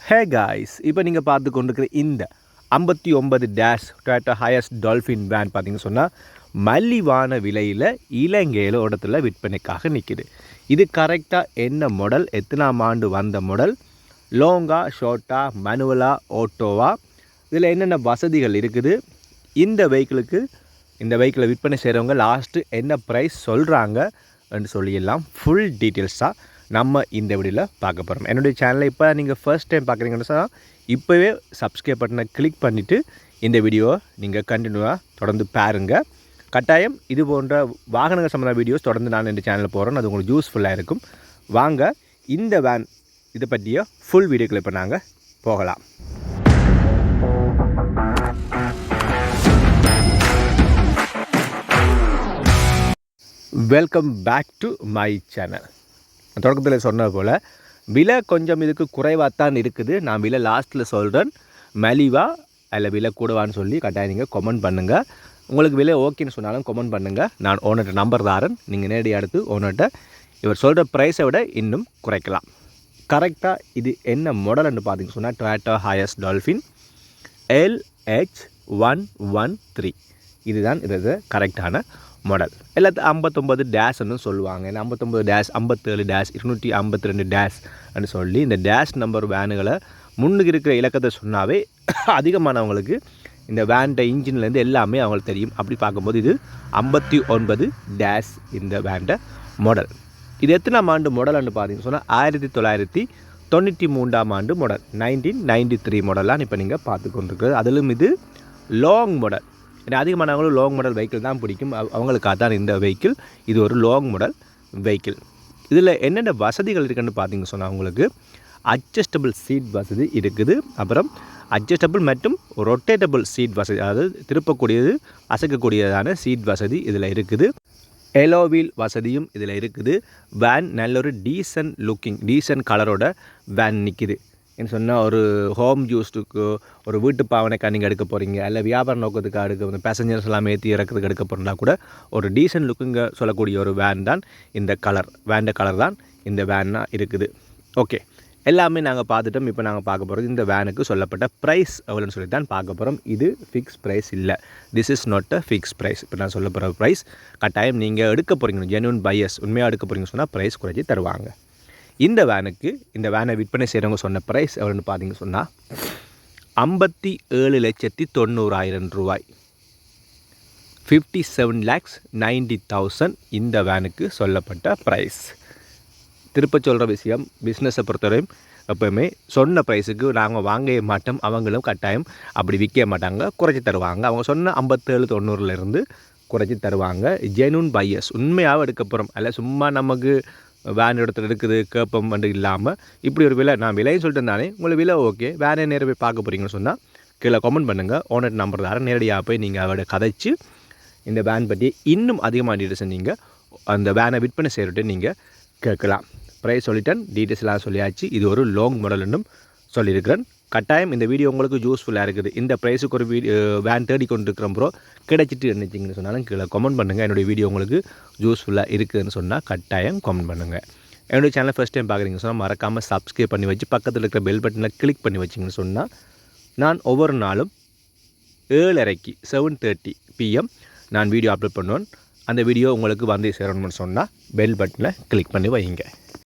Hey guys இப்போ நீங்கள் பார்த்து கொண்டிருக்கிற இந்த ஐம்பத்தி ஒன்பது dash Toyota Hiace Dolphin van பார்த்தீங்கன்னு சொன்னால் மலிவான விலையில் இலங்கையில் இடத்துல விற்பனைக்காக நிற்கிது இது கரெக்டாக என்ன மாடல் எத்தனாம் ஆண்டு வந்த மாடல் லோங்கா ஷோட்டா மனுவலா ஓட்டோவா இதில் என்னென்ன வசதிகள் இருக்குது? இந்த வெஹிக்கிளுக்கு இந்த வெஹிக்கிளை விற்பனை செய்கிறவங்க லாஸ்ட்டு என்ன ப்ரைஸ் சொல்கிறாங்க என்று சொல்லியெல்லாம் ஃபுல் டீட்டெயில்ஸாக நம்ம இந்த வீடியோவில் பார்க்க போகிறோம் என்னுடைய சேனலை இப்போ நீங்கள் ஃபர்ஸ்ட் டைம் பார்க்குறீங்கன்னு சொன்னால் இப்போவே சப்ஸ்கிரைப் பட்டனை கிளிக் பண்ணிவிட்டு இந்த வீடியோவை நீங்கள் கண்டினியூவாக தொடர்ந்து பாருங்கள் கட்டாயம் இது போன்ற வாகனங்கள் சம்மந்த வீடியோஸ் தொடர்ந்து நான் இந்த சேனலில் போகிறேன் அது உங்களுக்கு யூஸ்ஃபுல்லாக இருக்கும். வாங்க இந்த வேன் இதை பற்றிய ஃபுல் வீடியோக்களை இப்போ நாங்கள் போகலாம். Welcome back to my channel தொடக்கத்தில் சொன்னது போல் விலை கொஞ்சம் இதுக்கு குறைவாக தான் இருக்குது. நான் விலை லாஸ்ட்டில் சொல்கிறேன் மலிவா அதில் விலை கூடவான்னு சொல்லி கட்டாயம் நீங்கள் கமெண்ட் பண்ணுங்கள் உங்களுக்கு விலை ஓகேன்னு சொன்னாலும் கமெண்ட் பண்ணுங்கள் நான் ஓனர்கிட்ட நம்பர் தாரன். நீங்கள் நேரடியாக எடுத்து ஓனர்கிட்ட இவர் சொல்கிற ப்ரைஸை விட இன்னும் குறைக்கலாம். கரெக்டாக இது என்ன மாடல்னு பார்த்தீங்கன்னு சொன்னால் Toyota Hiace Dolphin LH one one three இதுதான் இது கரெக்டான மாடல் எல்லாத்தையும் ஐம்பத்தொம்பது டேஷ்னு சொல்லுவாங்க. ஏன்னா ஐம்பத்தொம்பது டேஷ் ஐம்பத்தேழு டேஷ் இருநூற்றி ஐம்பத்தி ரெண்டு டேஷ் அப்படின்னு சொல்லி இந்த டேஷ் நம்பர் வேனுகளை முன்னுக்கு இருக்கிற இலக்கத்தை சொன்னாவே அதிகமானவங்களுக்கு இந்த வேன்ட இன்ஜின்லேருந்து எல்லாமே அவங்களுக்கு தெரியும். அப்படி பார்க்கும்போது இது ஐம்பத்தி ஒன்பது டேஷ் இந்த வேண்ட மாடல் இது எத்தனாம் ஆண்டு மாடல்னு பார்த்தீங்கன்னு சொன்னால் ஆயிரத்தி தொள்ளாயிரத்தி தொண்ணூற்றி மூன்றாம் ஆண்டு மாடல் நைன்டீன் நைன்டி த்ரீ மாடலான்னு இப்போ நீங்கள் பார்த்து கொண்டிருக்கிறது. அதிலும் இது லாங் மாடல் அதிகமானவங்களும் லாங் மாடல் வெஹிக்கிள் தான் பிடிக்கும். அவங்களுக்காக தான் இந்த வெஹிக்கிள் இது ஒரு லாங் மாடல் வெஹிக்கிள் இதில் என்னென்ன வசதிகள் இருக்குன்னு பார்த்தீங்க சொன்னால் அவங்களுக்கு அட்ஜஸ்டபிள் சீட் வசதி இருக்குது. அப்புறம் அட்ஜஸ்டபிள் மற்றும் ரொட்டேட்டபிள் சீட் வசதி அதாவது திருப்பக்கூடியது அசைக்கக்கூடியதான சீட் வசதி இதில் இருக்குது. எலோவீல் வசதியும் இதில் இருக்குது. வேன் நல்ல ஒரு டீசன்ட் லுக்கிங் டீசன்ட் கலரோட வேன் நிற்கிது என்ன சொன்னால் ஒரு ஹோம் யூஸ்டுக்கு ஒரு வீட்டு பாவனைக்காக நீங்கள் எடுக்க போகிறீங்க இல்லை வியாபார நோக்கத்துக்கு எடுக்க பேசஞ்சர்ஸ் எல்லாம் ஏற்றி இறக்கிறதுக்கு எடுக்க போகிறனா கூட ஒரு டீசன்ட் லுக்குங்க சொல்லக்கூடிய ஒரு வேன் தான் இந்த கலர் வேண்ட கலர் தான் இந்த வேன்னாக இருக்குது. ஓகே எல்லாமே நாங்கள் பார்த்துட்டோம். இப்போ நாங்கள் பார்க்க போகிறது இந்த வேனுக்கு சொல்லப்பட்ட ப்ரைஸ் எவ்வளோன்னு சொல்லி தான் பார்க்க போகிறோம் இது ஃபிக்ஸ் ப்ரைஸ் இல்லை. This is not a fix price இப்போ நான் சொல்ல போகிற ப்ரைஸ் கட்டாயம் நீங்கள் எடுக்க போகிறீங்க ஜென்யூன் பையஸ் உண்மையாக எடுக்க போகிறீங்கன்னு சொன்னால் ப்ரைஸ் குறைச்சி தருவாங்க. இந்த வேனுக்கு இந்த வேனை விற்பனை செய்கிறவங்க சொன்ன ப்ரைஸ் எவ்வளோன்னு பார்த்தீங்க சொன்னால் ஐம்பத்தி ஏழு லட்சத்தி தொண்ணூறாயிரம் ரூபாய். Fifty seven lakhs ninety thousand இந்த வேனுக்கு சொல்லப்பட்ட ப்ரைஸ் திருப்ப சொல்கிற விஷயம் பிஸ்னஸை பொறுத்தவரையும் எப்போயுமே சொன்ன ப்ரைஸுக்கு நாங்கள் வாங்கவே மாட்டோம் அவங்களும் கட்டாயம் அப்படி விற்க மாட்டாங்க குறைச்சி தருவாங்க. அவங்க சொன்ன ஐம்பத்தேழு தொண்ணூறுலேருந்து குறைச்சி தருவாங்க. ஜெனூன் பையஸ் உண்மையாக எடுக்க போகிறோம் அல்ல சும்மா நமக்கு வேன் இடத்துல இருக்குது கேப்பம் வந்து இல்லாமல் இப்படி ஒரு விலை நான் விலையும் சொல்லிட்டு இருந்தானே உங்களுக்கு விலை ஓகே வேனே நேரம் போய் பார்க்க போகிறீங்கன்னு சொன்னால் கீழே கமெண்ட் பண்ணுங்கள் ஓனர் நம்பர் தரேன். நேரடியாக போய் நீங்கள் அவட கதைச்சு இந்த வேன் பற்றி இன்னும் அதிகமாக டீட்டெயில்ஸ் நீங்கள் அந்த வேனை விற்பனை செய்கிறட்டு நீங்கள் கேட்கலாம். ப்ரைஸ் சொல்லிட்டேன் டீட்டெயில்ஸ்லாம் சொல்லியாச்சு. இது ஒரு லாங் இன்னும் சொல்லியிருக்கிறேன். கட்டாயம் இந்த வீடியோ உங்களுக்கு யூஸ்ஃபுல்லாக இருக்குது. இந்த ப்ரைஸுக்கு ஒரு வீடியோ வேன் தேடி கொண்டிருக்கிறோம் ப்ரோ கிடைச்சிட்டு நினச்சிங்கன்னு சொன்னாலும் கீழே கமெண்ட் பண்ணுங்கள் என்னுடைய வீடியோ உங்களுக்கு யூஸ்ஃபுல்லாக இருக்குதுன்னு சொன்னால் கட்டாயம் கமெண்ட் பண்ணுங்கள் என்னுடைய சேனல் ஃபஸ்ட் டைம் பார்க்குறீங்கன்னு சொன்னால் மறக்காமல் சப்ஸ்கிரைப் பண்ணி வச்சு பக்கத்தில் இருக்கிற பெல் பட்டனில் கிளிக் பண்ணி வச்சிங்கன்னு சொன்னால் நான் ஒவ்வொரு நாளும் ஏழரைக்கு செவன் தேர்ட்டி பிஎம் நான் வீடியோ அப்லோட் பண்ணுவேன். அந்த வீடியோ உங்களுக்கு வந்து சேரணும்னு சொன்னால் பெல் பட்டனில் கிளிக் பண்ணி வைங்க